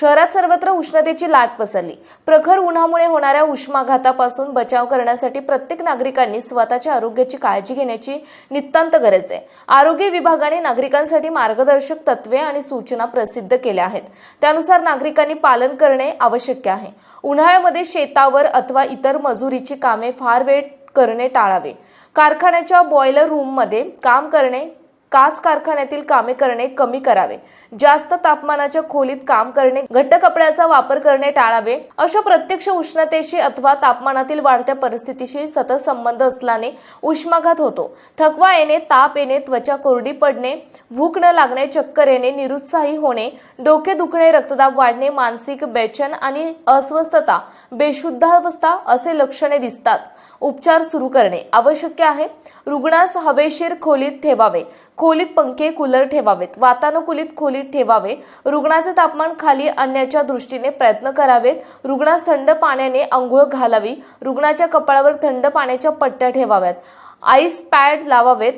शहरात सर्वत्र उष्णतेची लाट पसरली. प्रखर उन्हामुळे होणाऱ्या उष्माघातापासून बचाव करण्यासाठी प्रत्येक नागरिकांनी स्वतःच्या आरोग्याची काळजी घेण्याची नितांत गरज आहे. आरोग्य विभागाने नागरिकांसाठी मार्गदर्शक तत्वे आणि सूचना प्रसिद्ध केल्या आहेत. त्यानुसार नागरिकांनी पालन करणे आवश्यक आहे. उन्हाळ्यामध्ये शेतावर अथवा इतर मजुरीची कामे फार वेळ करणे टाळावे. कारखान्याच्या बॉयलर रूममध्ये काम करणे काच कारखान्यातील कामे करणे कमी करावे. जास्त तापमानाच्या खोलीत काम करणे घट्ट कपड्याचा वापर करणे टाळावे. अशा प्रत्यक्ष उष्णतेशी अथवा तापमानातील वाढत्या परिस्थितीशी सतत संबंध असल्याने उष्माघात होतो. थकवा येणे ताप येणे त्वचा कोरडी पडणे भूक न लागणे चक्कर येणे निरुत्साही होणे डोके दुखणे रक्तदाब वाढणे मानसिक बेचन आणि अस्वस्थता बेशुद्धावस्था असे लक्षणे दिसतात. उपचार सुरू करणे आवश्यक आहे. रुग्णास हवेशीर खोलीत ठेवावे. खोलीत पंखे कूलर ठेवावेत. वातानुकूलित खोलीत ठेवावे. रुग्णाचे तापमान खाली आणण्याच्या दृष्टीने प्रयत्न करावेत. रुग्णास थंड पाण्याने आंघोळ घालावी. रुग्णाच्या कपाळावर थंड पाण्याच्या पट्ट्या ठेवाव्यात. आईस पॅड लावावेत.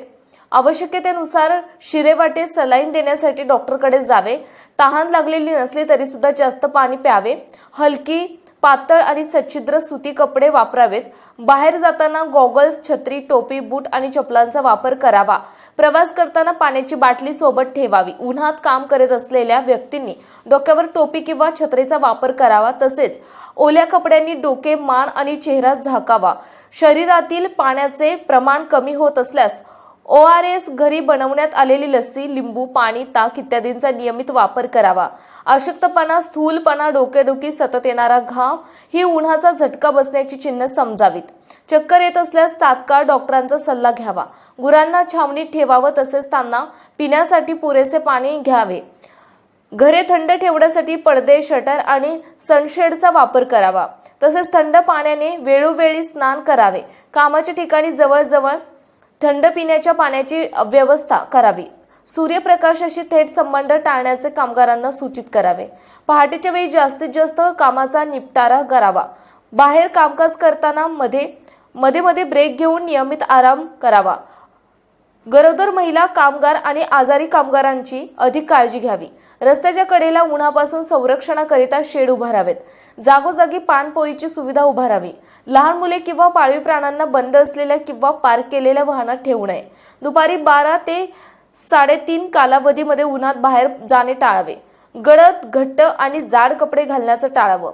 आवश्यकतेनुसार शिरेवाटे सलाईन देण्यासाठी डॉक्टरकडे जावे. तहान लागलेली नसली तरीसुद्धा जास्त पाणी प्यावे. हलकी पातळ आणि सच्छिद्र सुती कपडे वापरावेत. बाहेर जाताना गॉगल्स छत्री टोपी बूट आणि चपलांचा वापर करावा. प्रवास करताना पाण्याची बाटली सोबत ठेवावी. उन्हात काम करत असलेल्या व्यक्तींनी डोक्यावर टोपी किंवा छत्रीचा वापर करावा. तसेच ओल्या कपड्यांनी डोके मान आणि चेहरा झाकावा. शरीरातील पाण्याचे प्रमाण कमी होत असल्यास ओ आर एस घरी बनवण्यात आलेली लस्सी लिंबू पाणी ताक इत्यादींचा नियमित वापर करावा. अशक्तपणा स्थूलपणा डोकेदुखी सतत येणारा घाम ही उन्हाचा झटका बसण्याची चिन्ह समजावीत. चक्कर येत असल्यास तात्काळ डॉक्टरांचा सल्ला घ्यावा. गुरांना छावणीत ठेवावं तसेच त्यांना पिण्यासाठी पुरेसे पाणी घ्यावे. घरे थंड ठेवण्यासाठी पडदे शटर आणि सनशेडचा वापर करावा. तसेच थंड पाण्याने वेळोवेळी स्नान करावे. कामाच्या ठिकाणी जवळजवळ थंड पिण्याच्या पाण्याची व्यवस्था करावी. सूर्यप्रकाशाशी थेट संबंध टाळण्याचे कामगारांना सूचित करावे. पहाटेच्या वेळी जास्तीत जास्त कामाचा निपटारा करावा. बाहेर कामकाज करताना मध्ये मध्ये मध्ये ब्रेक घेऊन नियमित आराम करावा. गरोदर महिला कामगार आणि आजारी कामगारांची अधिक काळजी घ्यावी. रस्त्याच्या कडेला उन्हापासून संरक्षणाकरिता शेड उभारावेत. जागोजागी पाणपोईची सुविधा उभारावी. लहान मुले किंवा पाळीव प्राण्यांना बंद असलेल्या किंवा पार्क केलेल्या वाहनात ठेवू नये. दुपारी बारा ते साडेतीन कालावधीमध्ये उन्हात बाहेर जाणे टाळावे. गडद घट्ट आणि जाड कपडे घालण्याचं टाळावं.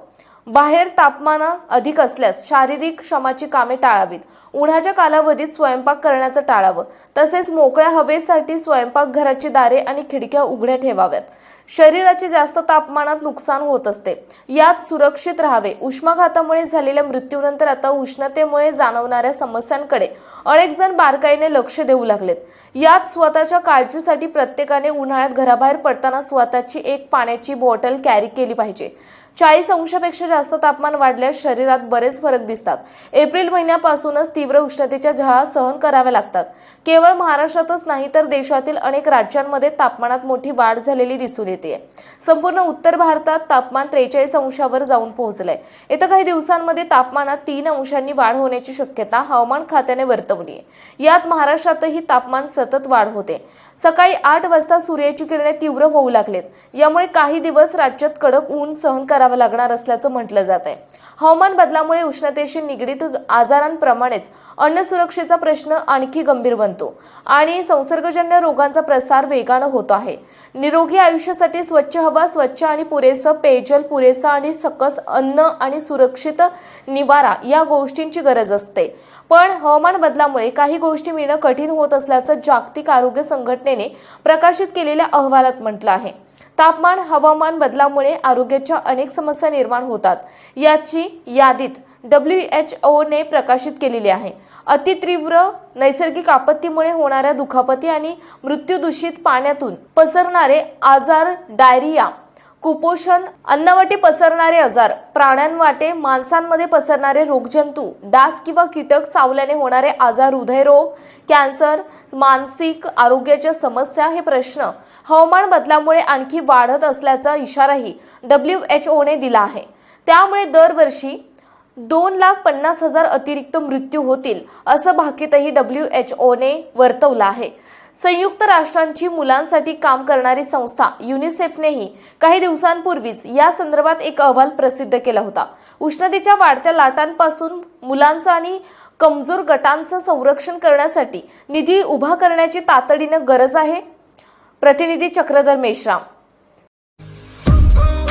बाहेर तापमान अधिक असल्यास शारीरिक श्रमाची कामे टाळावीत. उन्हाच्या कालावधीत स्वयंपाक करण्याचं टाळावं. तसेच मोकळ्या हवेसाठी स्वयंपाकघराची दारे आणि खिडक्या उघड्या ठेवाव्यात. शरीराचे जास्त तापमानात नुकसान होत असते. यात सुरक्षित राहावे. उष्माघातामुळे झालेल्या मृत्यूनंतर आता उष्णतेमुळे जाणवणाऱ्या समस्यांकडे अनेक जण बारकाईने लक्ष देऊ लागलेत. यात स्वतःच्या काळजीसाठी प्रत्येकाने उन्हाळ्यात घराबाहेर पडताना स्वतःची एक पाण्याची बॉटल कॅरी केली पाहिजे. चाळीस अंशापेक्षा जास्त तापमान वाढल्यास शरीरात बरेच फरक दिसतात. एप्रिल महिन्यापासूनच तीव्र उष्णतेच्या झळा सहन कराव्या लागतात. केवळ महाराष्ट्रातच नाही तर देशातील अनेक राज्यांमध्ये तापमानात मोठी वाढ झालेली दिसून येते. येते संपूर्ण उत्तर भारतात तापमान त्रेचाळीस अंशावर जाऊन पोहोचलंय. येत्या काही दिवसांमध्ये तापमानात तीन अंशांनी वाढ होण्याची शक्यता हवामान खात्याने वर्तवली आहे यात महाराष्ट्रातही तापमान सतत वाढ होते. सकाळी आठ वाजता सूर्याची किरणे तीव्र होऊ लागलेत. यामुळे काही दिवस राज्यात कडक ऊन सहन करावं लागणार असल्याचं म्हटलं जात आहे हवामान बदलामुळे उष्णतेशी निगडीत आजारांप्रमाणेच अन्न सुरक्षेचा प्रश्न आणखी गंभीर बनतो आणि संसर्गजन्य रोगांचा प्रसार वेगानं होत आहे. निरोगी आयुष्यासाठी स्वच्छ हवा स्वच्छ आणि पुरेसं पेयजल पुरेसं आणि सकस अन्न आणि सुरक्षित निवारा या गोष्टींची गरज असते. पण हवामान बदलामुळे काही गोष्टी मिळणं कठीण होत असल्याचं जागतिक आरोग्य संघटनेने प्रकाशित केलेल्या अहवालात म्हटलं आहे. तापमान हवामान बदलामुळे आरोग्याच्या अनेक समस्या निर्माण होतात. याची यादीत डब्ल्यू एच ओने प्रकाशित केलेली आहे. अतितीव्र नैसर्गिक आपत्तीमुळे होणाऱ्या दुखापती आणि मृत्यूदूषित पाण्यातून पसरणारे आजार डायरिया कुपोषण अन्नवाटे पसरणारे आजार प्राण्यांवाटे माणसांमध्ये पसरणारे रोगजंतू डास किंवा कीटक चावल्याने होणारे आजार हृदयरोग कॅन्सर मानसिक आरोग्याच्या समस्या हे प्रश्न हवामान बदलामुळे आणखी वाढत असल्याचा इशाराही डब्ल्यू एच ओने दिला आहे. त्यामुळे दरवर्षी दोन लाख पन्नास हजार अतिरिक्त मृत्यू होतील असं भाकीतही डब्ल्यू एच ओने वर्तवलं आहे. संयुक्त राष्ट्रांची मुलांसाठी काम करणारी संस्था युनिसेफनेही काही दिवसांपूर्वीच या संदर्भात एक अहवाल प्रसिद्ध केला होता. उष्णतेच्या वाढत्या लाटांपासून मुलांचं आणि कमजोर गटांचं संरक्षण करण्यासाठी निधी उभा करण्याची तातडीनं गरज आहे. प्रतिनिधी चक्रधर मेश्राम